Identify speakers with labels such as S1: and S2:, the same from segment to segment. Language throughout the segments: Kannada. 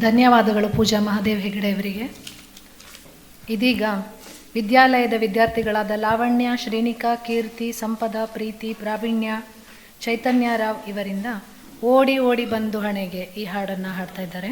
S1: ಧನ್ಯವಾದಗಳು ಪೂಜಾ ಮಹಾದೇವ್ ಹೆಗಡೆ ಅವರಿಗೆ ಇದೀಗ ವಿದ್ಯಾಲಯದ ವಿದ್ಯಾರ್ಥಿಗಳಾದ ಲಾವಣ್ಯ, ಶ್ರೀನಿಕಾ, ಕೀರ್ತಿ, ಸಂಪದ, ಪ್ರೀತಿ, ಪ್ರಾವೀಣ್ಯ, ಚೈತನ್ಯ ರಾವ್ ಇವರಿಂದ ಓಡಿ ಓಡಿ ಬಂದು ಹಣೆಗೆ ಈ ಹಾಡನ್ನು ಹಾಡ್ತಾ ಇದ್ದಾರೆ.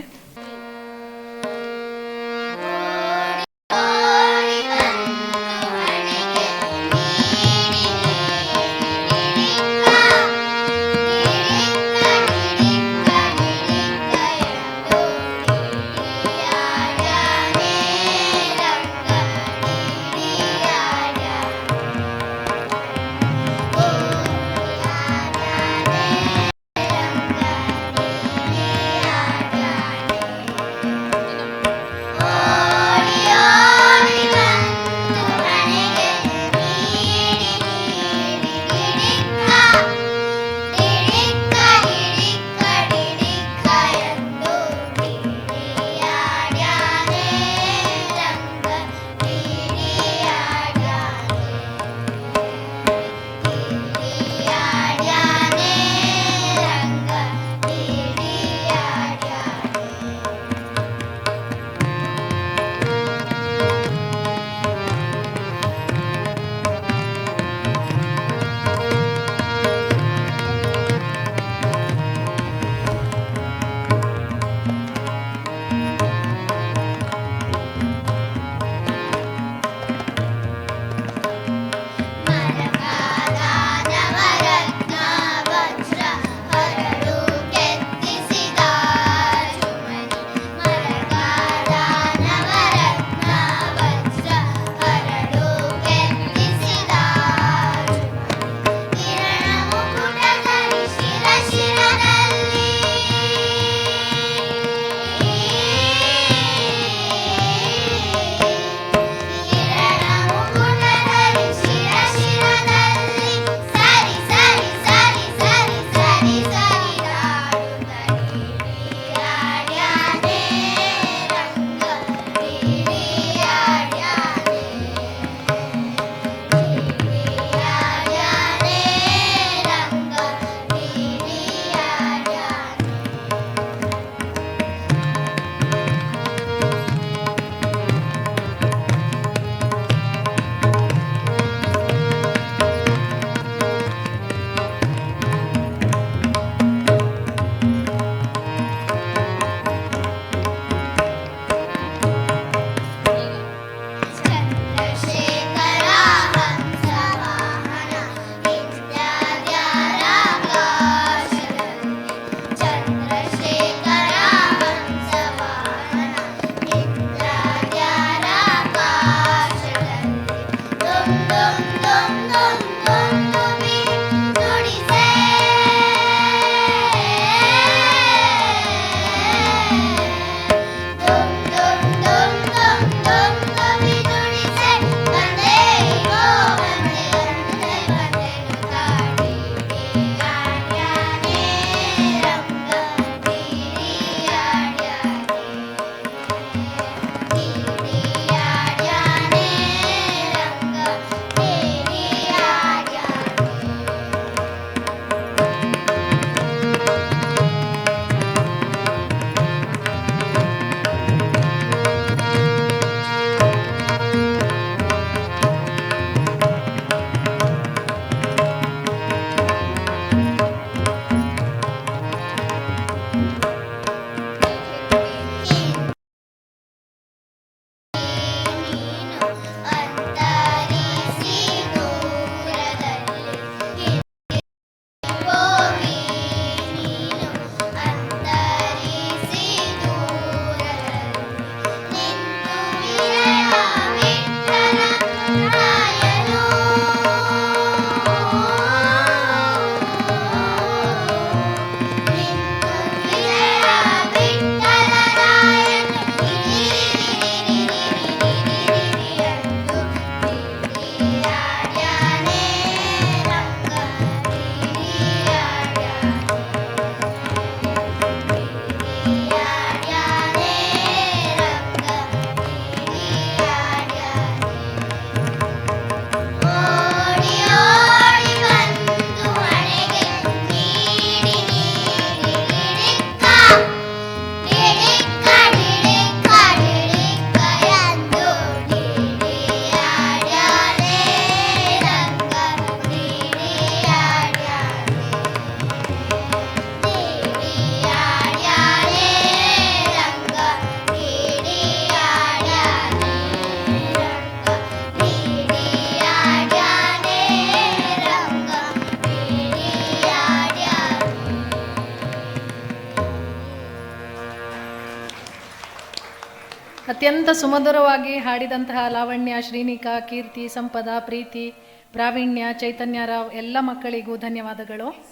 S2: ಅತ್ಯಂತ ಸುಮಧುರವಾಗಿ ಹಾಡಿದಂತಹ ಲಾವಣ್ಯ ಶ್ರೀನಿಕಾ ಕೀರ್ತಿ ಸಂಪದ ಪ್ರೀತಿ ಪ್ರಾವೀಣ್ಯ ಚೈತನ್ಯ ರಾವ್ ಎಲ್ಲ ಮಕ್ಕಳಿಗೂ ಧನ್ಯವಾದಗಳು.